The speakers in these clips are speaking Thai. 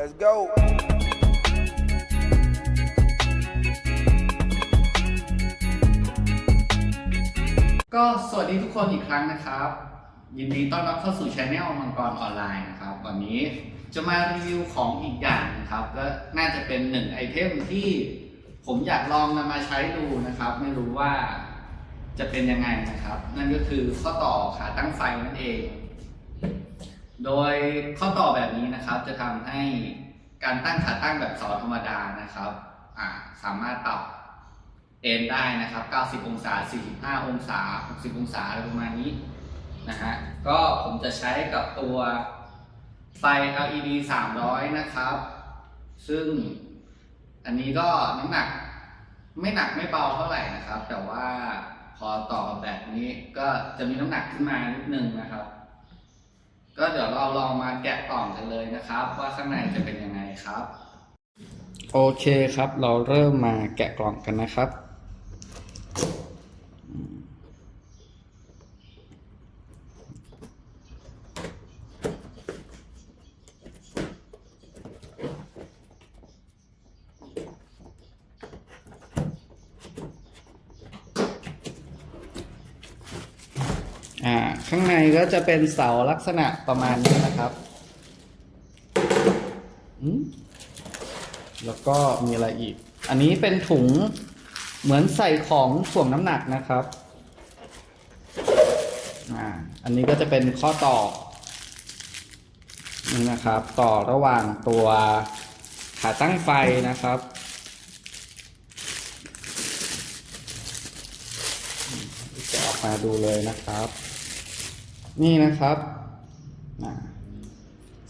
let's go. ก็สวัสดีทุกคนอีกครั้งนะครับ ยินดีต้อนรับเข้าสู่ช anel มังกรออนไลน์นะครับ วันนี้จะมารีวิวของอีกอย่างนะครับก็น่าจะเป็นหนึ่งไอเทมที่ผมอยากลองนำมาใช้ดูนะครับ ไม่รู้ว่าจะเป็นยังไงนะครับ นั่นก็คือข้อต่อขาตั้งไฟนั่นเอง โดยข้อต่อแบบนี้นะครับ จะทำให้การตั้งขาตั้งแบบเสาธรรมดานะครับสามารถปรับเอนได้นะครับ 90 องศา 45 องศา 60 องศาอะไรประมาณนี้นะฮะ ก็ผมจะใช้กับตัวไฟ LED 300 นะครับ ซึ่งอันนี้ก็น้ำหนักไม่หนักไม่เบาเท่าไหร่นะครับ แต่ว่าพอต่อแบบนี้ก็จะมีน้ำหนักขึ้นมานิดนึงนะครับ ก็เดี๋ยวเราลองมาแกะกล่องกันเลยนะครับ ว่าข้างในจะเป็นยังไงครับ โอเคครับ เราเริ่มมาแกะกล่องกันนะครับ อ่าข้างในก็จะเป็นเสาลักษณะประมาณนี้นะครับแล้วก็มีอะไรอีก อันนี้เป็นถุงเหมือนใส่ของถ่วงน้ำหนักนะครับอ่าอันนี้ก็จะเป็นข้อต่อนี่นะครับ ต่อระหว่างตัวขาตั้งไฟนะครับจะออกมาดูเลยนะครับ นี่นะครับ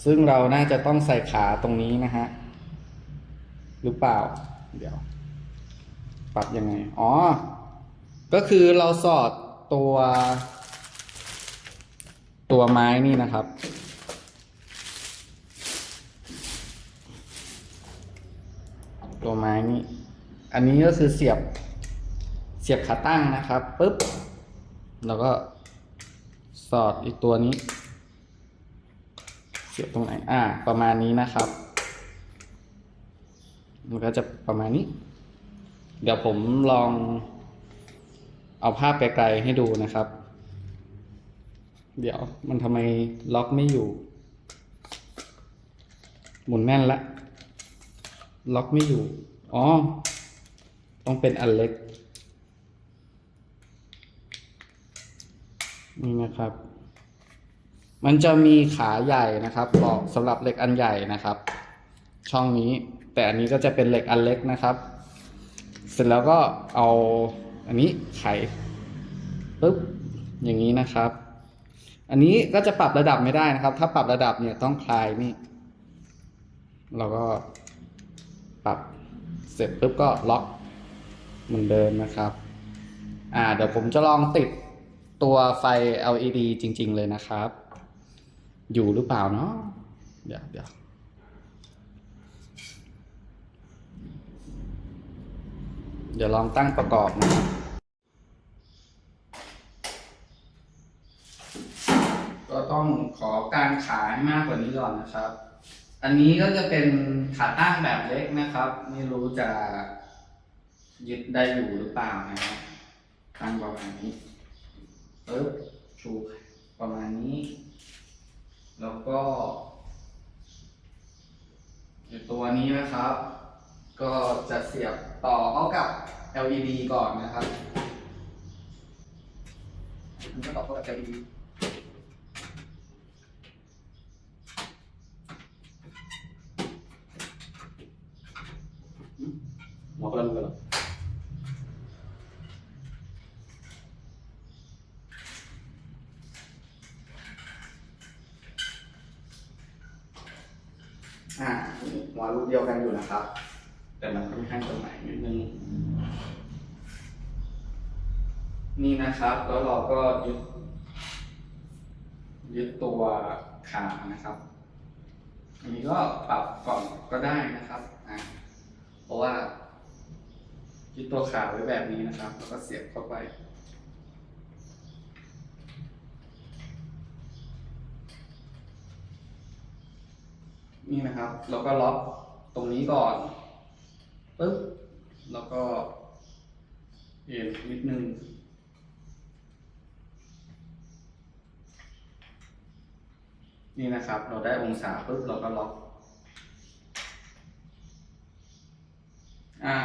ซึ่งเราน่าจะต้องใส่ขาตรงนี้นะฮะ หรือเปล่า เดี๋ยว ปรับยังไง อ๋อ ก็คือเราสอดตัว ตัวไม้นี่นะครับ ตัวไม้นี่ อันนี้ก็คือเสียบ เสียบขาตั้งนะครับปุ๊บ แล้วก็ สอดอีกตัวนี้ เสียบตรงไหน อ่า ประมาณนี้นะครับ มันก็จะประมาณนี้ เดี๋ยวผมลอง เอาภาพไกลๆให้ดูนะครับ เดี๋ยวมันทำไมล็อกไม่อยู่ หมุนแน่นละ ล็อกไม่อยู่ อ๋อ ต้องเป็นอันเล็ก นี่นะครับ มันจะมีขาใหญ่นะครับบอกสำหรับเหล็กอันใหญ่นะครับ ช่องนี้ แต่อันนี้ก็จะเป็นเหล็กอันเล็กนะครับ เสร็จแล้วก็เอาอันนี้ไขปุ๊บอย่างนี้นะครับ อันนี้ก็จะปรับระดับไม่ได้นะครับ ถ้าปรับระดับเนี่ยต้องคลายนี่ เราก็ปรับเสร็จปุ๊บก็ล็อกเหมือนเดิมนะครับ อ่า เดี๋ยวผมจะลองติด ตัวไฟ LED จริง ๆ เลยนะครับ อยู่หรือเปล่าเนาะเดี๋ยวเดี๋ยวเดี๋ยวลองตั้งประกอบนะครับก็ต้องขอการขาให้มากกว่านี้ก่อนนะครับ อันนี้ก็จะเป็นขาตั้งแบบเล็กนะครับ ไม่รู้จะยึดได้อยู่หรือเปล่านะครับตั้งประมาณนี้ ปึ๊บชูประมาณนี้ แล้วก็ตัวนี้นะครับ ก็จะเสียบต่อเข้ากับ LED ก่อนนะครับมันก็ต่อเข้ากับ LED หมอคนละมือเหรอ อ่าหัวรูปเดียวกันอยู่นะครับ แต่มันค่อนข้างจะใหม่นิดนึง นี่นะครับ แล้วเราก็ยึด ยึดตัวขานะครับ อันนี้ก็ปรับก่อนก็ได้นะครับอ่าเพราะว่ายึดตัวขาไว้แบบนี้นะครับ แล้วก็เสียบเข้าไป นี่นะครับ แล้วก็ล็อกตรงนี้ก่อนปึ๊บแล้วก็เอ็นนิดนึงนี่นะครับ เราได้องศาปุ๊บเราก็ล็อก อ่า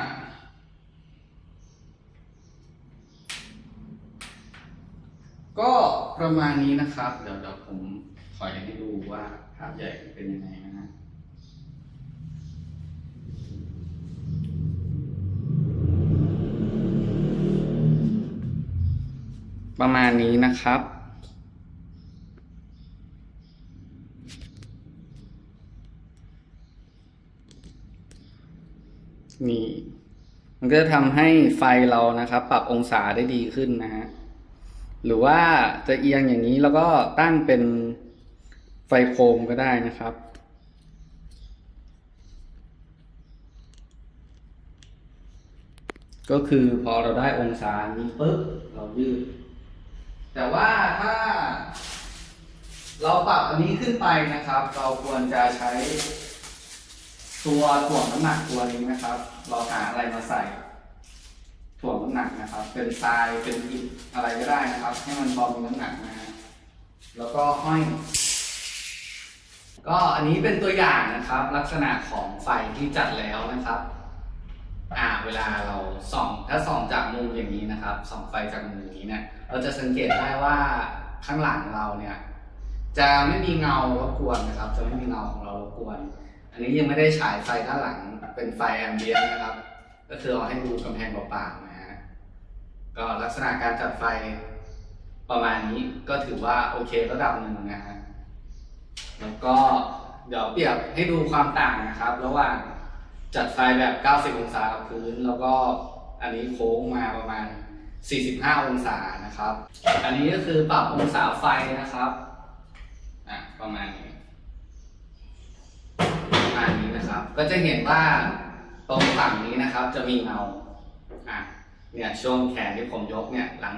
ก็ประมาณนี้นะครับ เดี๋ยวเดี๋ยวผมถอยให้ดูว่า ภาพใหญ่เป็นยังไงนะฮะประมาณนี้นะครับ นี่ มันก็จะทำให้ไฟเรานะครับ ปรับองศาได้ดีขึ้นนะฮะ หรือว่าจะเอียงอย่างนี้แล้วก็ตั้งเป็น ไฟโคมก็ได้นะครับ ก็คือพอเราได้องศานี้ปุ๊บเรายืด แต่ว่าถ้า เราปรับอันนี้ขึ้นไปนะครับ เราควรจะใช้ ตัวถ่วงน้ำหนักตัวนี้นะครับ เราหาอะไรมาใส่ถ่วงน้ำหนักนะครับ เป็นทรายเป็นอิฐอะไรก็ได้นะครับ ให้มันพอมีน้ำหนักนะฮะแล้วก็ห้อย ก็อันนี้เป็นตัวอย่างนะครับ ลักษณะของไฟที่จัดแล้วนะครับ อ่าเวลาเราส่องถ้าส่องจากมุมอย่างนี้นะครับส่องไฟจากมุมอย่างนี้เนี่ยเราจะสังเกตได้ว่าข้างหลังเราเนี่ยจะไม่มีเงารบกวนนะครับ จะไม่มีเงาของเรารบกวน อันนี้ยังไม่ได้ฉายไฟด้านหลังเป็นไฟแอมเบียนนะครับ ก็คือเอาให้ดูกำแพงเปล่าๆนะฮะก็ลักษณะการจัดไฟประมาณนี้ก็ถือว่าโอเคระดับหนึ่งนะฮะ แล้วก็เดี๋ยวเปรียบให้ดูความต่างนะครับ ระหว่างจัดไฟแบบ 90 องศากับพื้น แล้วก็อันนี้โค้งมาประมาณ 45 องศานะครับ อันนี้ก็คือปรับองศาไฟนะครับอะประมาณนี้ประมาณนี้นะครับ ก็จะเห็นว่าตรงฝั่งนี้นะครับจะมีเงาอะเนี่ยช่วงแขนที่ผมยกเนี่ยหลัง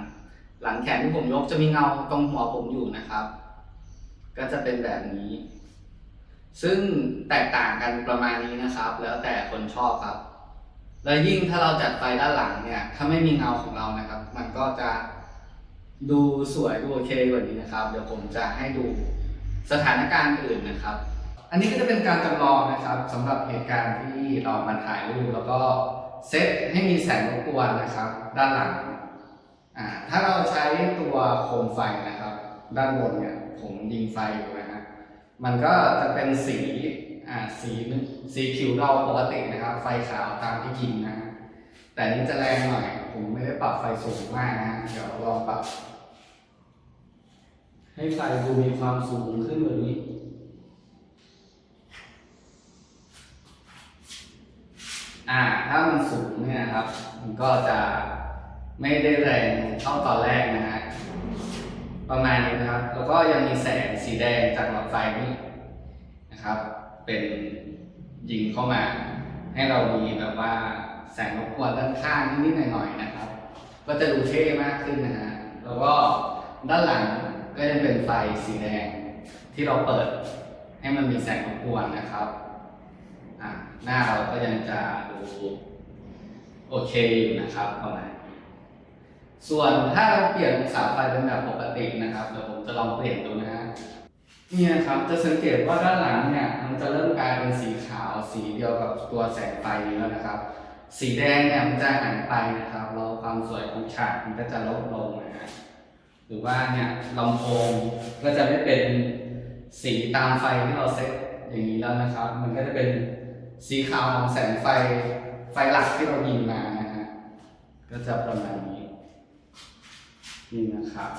หลังแขนที่ผมยกจะมีเงาตรงหัวผมอยู่นะครับ ก็จะเป็นแบบนี้ ซึ่งแตกต่างกันประมาณนี้นะครับ แล้วแต่คนชอบครับ แล้วยิ่งถ้าเราจัดไฟด้านหลังเนี่ย ถ้าไม่มีเงาของเรานะครับ มันก็จะดูสวยดูโอเคกว่านี้นะครับ เดี๋ยวผมจะให้ดูสถานการณ์อื่นนะครับ อันนี้ก็จะเป็นการจำลองนะครับสำหรับเหตุการณ์ที่เรามาถ่ายรูปแล้วก็เซตให้มีแสงรบกวนนะครับ ด้านหลัง ถ้าเราใช้ตัวโคมไฟนะครับ ด้านบนเนี่ยผมยิงไฟอยู่นะฮะมันก็จะเป็นสีอ่าสีสีผิวเราปกตินะครับ ไฟขาวตามที่ยิงนะฮะแต่นนี้จะแรงหน่อยผมไม่ได้ปรับไฟสูงมากนะเดี๋ยวลองปรับ ให้ไฟดูมีความสูงขึ้นกว่านี้อ่าถ้ามันสูงเนี่ยครับ มันก็จะไม่ได้แรงเท่าตอนแรกนะฮะ ประมาณนี้นะครับ แล้วก็ยังมีแสงสีแดงจากหลอดไฟนี่นะครับ เป็นยิงเข้ามา ให้เรามีแบบว่าแสงรบกวนด้านข้างนิดๆหน่อยๆนะครับ ก็จะดูเท่มากขึ้นนะฮะ แล้วก็ด้านหลังก็จะเป็นไฟสีแดงที่เราเปิดให้มันมีแสงรบกวนนะครับหน้าเราก็ยังจะดูโอเคอยู่นะครับประมาณ ส่วนถ้าเราเปลี่ยนองศาไฟเป็นแบบปกตินะครับเดี๋ยวผมจะลองเปลี่ยนดูนะฮะนี่นะครับจะสังเกตว่าด้านหลังเนี่ยมันจะเริ่มกลายเป็นสีขาวสีเดียวกับตัวแสงไฟนี้แล้วนะครับ สีแดงเนี่ยมันจะหายไปนะครับแล้วความสวยของฉากมันก็จะลดลงนะฮะหรือว่าเนี่ยลำโพงก็จะไม่เป็นสีตามไฟที่เราเซตอย่างนี้แล้วนะครับ มันก็จะเป็นสีขาวของแสงไฟไฟหลักที่เรายิงมานะฮะก็จะประมาณนี้ นี่นะครับ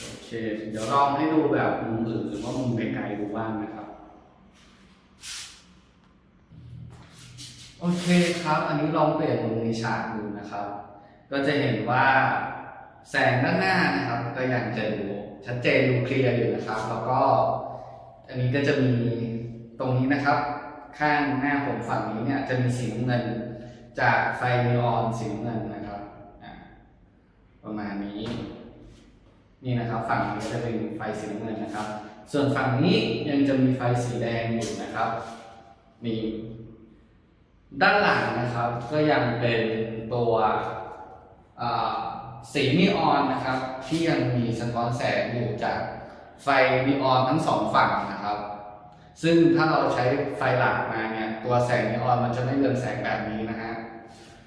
โอเค เดี๋ยวลองให้ดูแบบมุมอื่นหรือว่ามุมไกลๆดูบ้างนะครับ โอเคครับ อันนี้ลองเปลี่ยนมุมในฉากดูนะครับ ก็จะเห็นว่าแสงด้านหน้านะครับ ก็ยังจะดูชัดเจนดูเคลียร์อยู่นะครับ แล้วก็ อันนี้ก็จะมีตรงนี้นะครับ ข้างหน้าผมฝั่งนี้เนี่ยจะมีสีน้ำเงิน จากไฟนีออนสีน้ำเงินนะ ประมาณนี้ นี่นะครับ ฝั่งนี้จะเป็นไฟสีน้ำเงินนะครับ ส่วนฝั่งนี้ยังจะมีไฟสีแดงอยู่นะครับนี่ด้านหลังนะครับ ก็ยังเป็นตัวสีนีออนนะครับ ที่ยังมีสะท้อนแสงอยู่จากไฟนีออนทั้งสองฝั่งนะครับ ซึ่งถ้าเราใช้ไฟหลักมาเนี่ยตัวแสงนีออนมันจะไม่เรืองแสงแบบนี้นะฮะ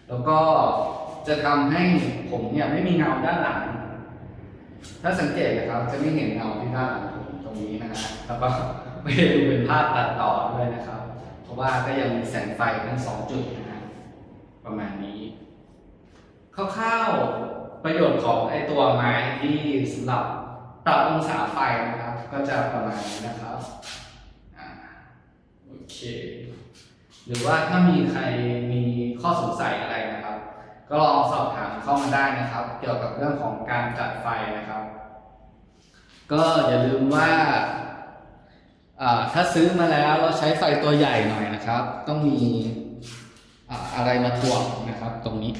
แล้วก็ จะทำให้ผมเนี่ยไม่มีเงาด้านหลัง ถ้าสังเกตนะครับ จะไม่เห็นเงาที่ด้านหลังผมตรงนี้นะฮะแล้วก็ไม่ได้ดูเป็นภาพตัดต่อด้วยนะครับ เพราะว่าก็ยังมีแสงไฟทั้งสองจุดนะฮะประมาณนี้คร่าวๆประโยชน์ของไอตัวไม้ที่สำหรับปรับองศาไฟนะครับ ก็จะประมาณนี้นะครับโอเค หรือว่าถ้ามีใครมีข้อสงสัยอะไรนะ ก็ลองสอบถามเข้ามาได้นะครับ เกี่ยวกับเรื่องของการจัดไฟนะครับ ก็อย่าลืมว่าถ้าซื้อมาแล้วเราใช้ไฟตัวใหญ่หน่อยนะครับ ต้องมีอะไรมาถ่วงนะครับ ตรงนี้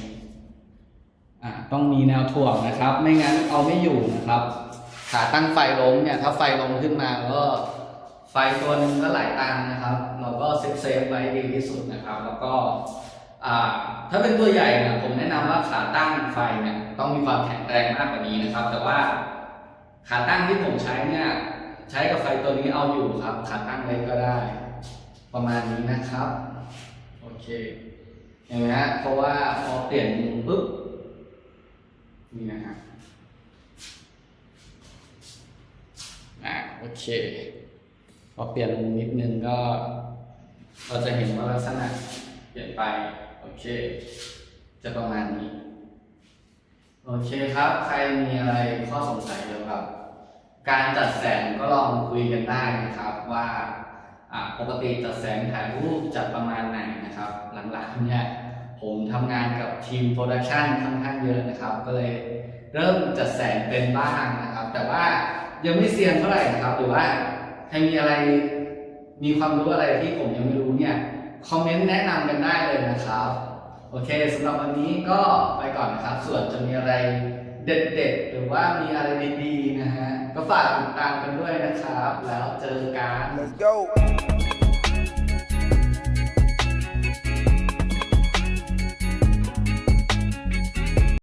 ต้องมีแนวถ่วงนะครับ ไม่งั้นเอาไม่อยู่นะครับ ขาตั้งไฟล้มเนี่ยถ้าไฟล้มขึ้นมาก็ไฟตัวนึงก็หลายตังนะครับ เราก็เซฟเซฟไว้ดีที่สุดนะครับ แล้วก็ ถ้าเป็นตัวใหญ่เนี่ยผมแนะนำว่าขาตั้งไฟเนี่ยต้องมีความแข็งแรงมากกว่านี้นะครับ แต่ว่าขาตั้งที่ผมใช้เนี่ยใช้กับไฟตัวนี้เอาอยู่ครับ ขาตั้งเล็กก็ได้ ประมาณนี้นะครับโอเคเห็นไหมฮะเพราะว่าพอเปลี่ยนมุมปุ๊บนี่นะฮะอ่าโอเคพอเปลี่ยนมุมนิดนึงก็ เราจะเห็นว่าลักษณะเปลี่ยนไป โอเค จะประมาณนี้ โอเคครับ ใครมีอะไรข้อสงสัยเกี่ยวกับ การจัดแสงก็ลองคุยกันได้นะครับว่าปกติจัดแสงถ่ายรูปจัดประมาณไหนนะครับ หลังๆเนี่ยผมทำงานกับทีมโปรดักชันค่อนข้างเยอะนะครับ ก็เลยเริ่มจัดแสงเป็นบ้างนะครับ แต่ว่ายังไม่เซียนเท่าไหร่นะครับ หรือว่าใครมีอะไรมีความรู้อะไรที่ผมยังไม่รู้เนี่ย คอมเมนต์แนะนำกันได้เลยนะครับ โอเคสำหรับวันนี้ก็ไปก่อนนะครับ ส่วนจะมีอะไรเด็ดๆ หรือว่ามีอะไรดีๆนะฮะ ก็ฝากติดตามกันด้วยนะครับ แล้วเจอกัน Let's go.